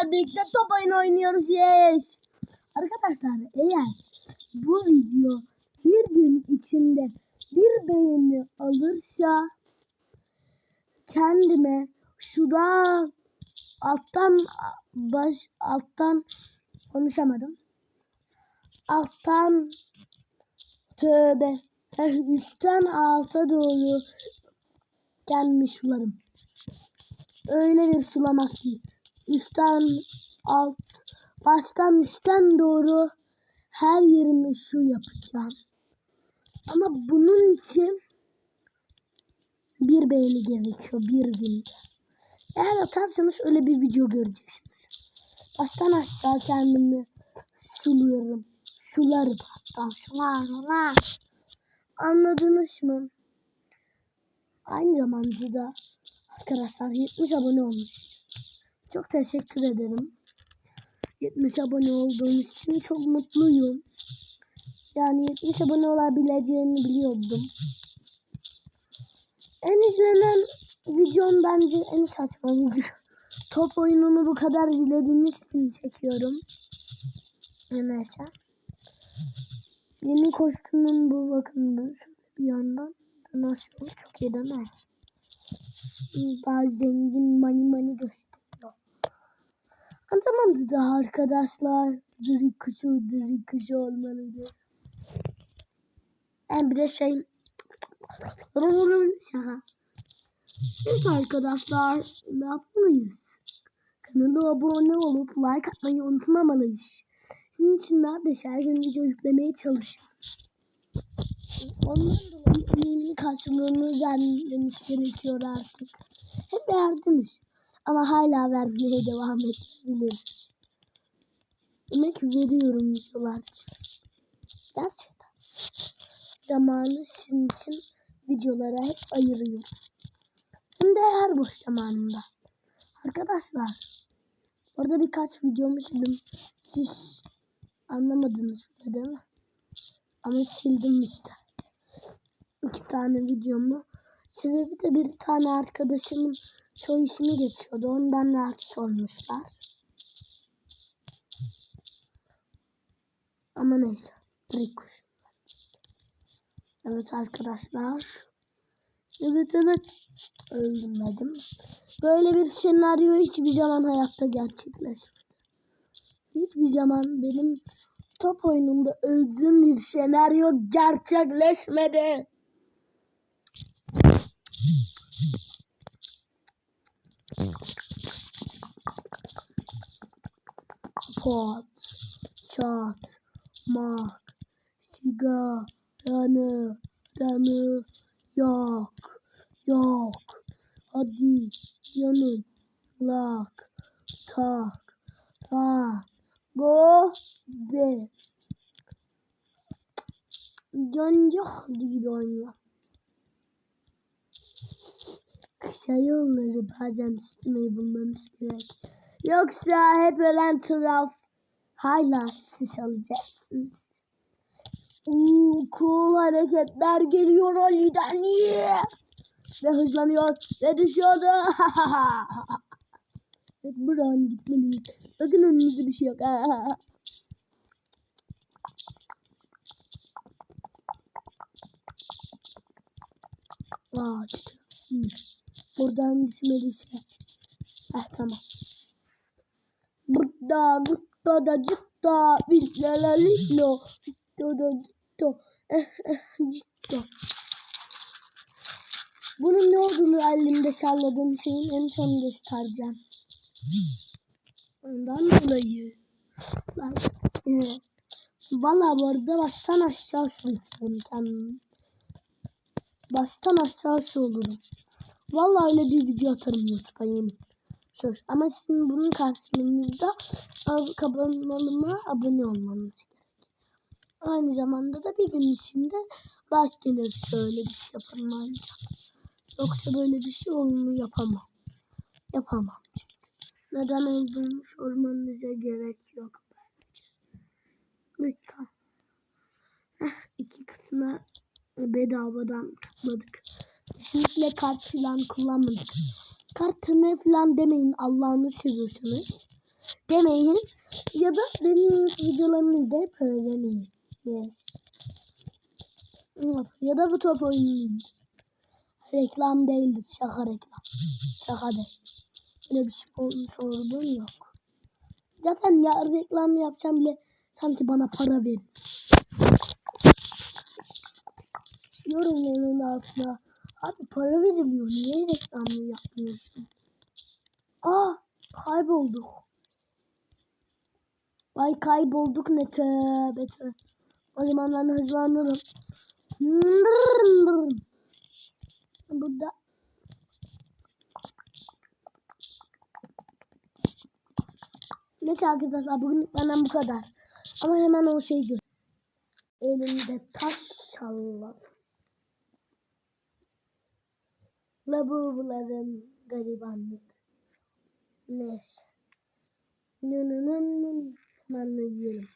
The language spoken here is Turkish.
arkadaşlar birlikte top oyunu oynuyoruz. Yes. Arkadaşlar eğer bu video bir gün içinde bir beğeni alırsa kendime şurada alttan baş alttan konuşamadım. Alttan tövbe üstten alta doğru gelmiş sularım. Öyle bir sulamak değil. Üstten alt baştan üstten doğru her yerimi şu yapacağım. Ama bunun için bir beğeni gerekiyor bir günde. Eğer atarsanız öyle bir video göreceksiniz. Baştan aşağı kendimi suluyorum. Sularım hatta sular. Anladınız mı? Aynı zamanda da arkadaşlar 70 abone olmuş. Çok teşekkür ederim. 70 abone olduğunuz için çok mutluyum. Yani 70 abone olabileceğimi biliyordum. En izlenen videom bence en saçma video. Top oyununu bu kadar izlediğiniz için çekiyorum. Neyse. Yeni kostümüm bu bakın bir yandan. Nasıl çok iyi değil mi? Daha zengin mani mani gösteriyor. Aynı zamanda da arkadaşlar diri kuşu diri kuşu olmalıdır. Ben bir de şey şaka. Evet arkadaşlar ne yapmalıyız? Kanala abone olup like atmayı unutmamalıyız. Sizin için neredeyse her gün video yüklemeye çalışıyorum. Ondan dolayı emeğimin karşılığını vermeniz gerekiyor artık. Hep verdiniz. Ama hala vermeye devam edebiliriz. Emek veriyorum videolar için. Gerçekten. Zamanı sizin için videolara hep ayırıyorum. Hem de her boş zamanımda. Arkadaşlar. Orada birkaç videomu sildim. Siz anlamadınız bile değil mi? Ama sildim işte. İki tane videomu. Sebebi de bir tane arkadaşımın soy ismi geçiyordu. Ondan rahatsız olmuşlar. Ama neyse. Direkt kuş. Evet arkadaşlar. Evet evet. Öldürmedim. Böyle bir senaryo hiçbir zaman hayatta gerçekleşmedi. Hiçbir zaman benim top oyununda öldüğüm bir senaryo gerçekleşmedi. Pot, çat, mak, sigaranı, ranı, yak, yak. Hadi canım, lak, tak, ta, go, ve. Cancık gibi oynuyor. Kısa yolları bazen tutmayı bulmanız gerek. Yoksa hep ölen taraf hala siz alacaksınız. Uuu cool hareketler geliyor Ali'den. Yeah! Ve hızlanıyor ve düşüyordu. evet buradan gitmeliyiz. Bakın önünüzde bir şey yok. Aa çıktı. Hmm. Buradan düşmeliyse. Eh tamam. Burada gutta da billalalillo Citto da citto eh eh citto Bunun ne olduğunu elimde salladığım şeyin en son göstereceğim. Ondan dolayı Valla bu arada baştan aşağı sürüyorum kendimi. Baştan aşağı olurum. Valla öyle bir video atarım YouTube'a yemin. Söz. Ama sizin bunun karşılığında kanalıma abone olmanız gerek. Aynı zamanda da bir gün içinde like gelir şöyle bir şey yaparım ancak. Yoksa böyle bir şey onu yapamam. Yapamam çünkü. Neden olduğunu sormanıza gerek yok bence. Lütfen. Heh, iki katına bedavadan tıkladık. Kesinlikle kart falan kullanmadık. Kart ne falan demeyin Allah'ını seviyorsanız. demeyin. Ya da benim videolarımı izleyip öğrenin. Yes. Ya da bu top oyununu indir. Reklam değildir. Şaka reklam. Şaka değil. Öyle bir şey olmuş sorduğum yok. Zaten ya reklam yapacağım bile sanki bana para verilecek. Yorumların altına abi para veriliyor. Niye reklamı yapmıyorsun? Aa kaybolduk. Ay kaybolduk ne tövbe tövbe. O zaman ben hızlanırım. Burada Neyse arkadaşlar bugün benden bu kadar. Ama hemen o şeyi gör. Elimde taş salladım. Labubuların garibanlık. Neyse. Nın. Hemen yiyelim.